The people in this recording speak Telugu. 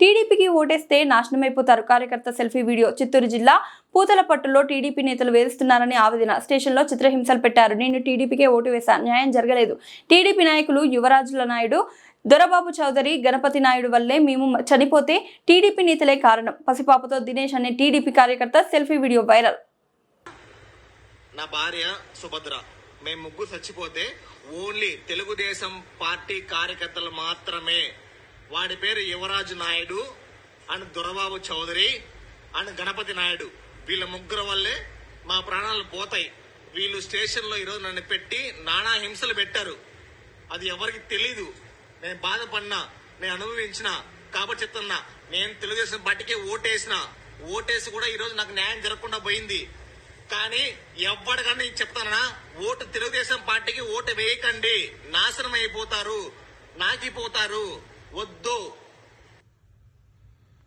టీడీపీకి ఓటేస్తే నాశనమైపోతారు. కార్యకర్త సెల్ఫీ వీడియో. చిత్తూరు జిల్లా పూతలపట్టులో టీడీపీ నేతలు వేధిస్తున్నారని ఆవేదన. స్టేషన్లో చిత్రహింసలు పెట్టారు. నేను టీడీపీకే ఓటు వేశా. న్యాయం జరగలేదు. టీడీపీ నాయకులు యువరాజుల నాయుడు దొరబాబు చౌదరి గణపతి నాయుడు వల్లే మేము చనిపోతే టీడీపీ నేతలే కారణం. పసిపాపతో దినేష్ అనే టీడీపీ కార్యకర్త సెల్ఫీ వీడియో వైరల్. నా భార్య సుభద్ర. మేము ముగ్గురు చచ్చిపోతే ఓన్లీ తెలుగుదేశం పార్టీ కార్యకర్తలు మాత్రమే వాడి పేరు యువరాజు నాయుడు అండ్ దొరబాబు చౌదరి అండ్ గణపతి నాయుడు. వీళ్ళ ముగ్గురు వల్లే మా ప్రాణాలు పోతాయి. వీళ్ళు స్టేషన్లో ఈరోజు నన్ను పెట్టి నానా హింసలు పెట్టారు. అది ఎవరికి తెలీదు. నేను బాధపడినా నేను అనుభవించిన కాబట్టి చెప్తున్నా. నేను తెలుగుదేశం పార్టీకి ఓటేసిన. ఓటేసి కూడా ఈరోజు నాకు న్యాయం జరగకుండా పోయింది. కానీ ఎవ్వడికన్నా నేను చెప్తానా ఓటు తెలుగుదేశం పార్టీకి ఓటు వేయకండి. నాశనం అయిపోతారు. నాకిపోతారు. వద్దు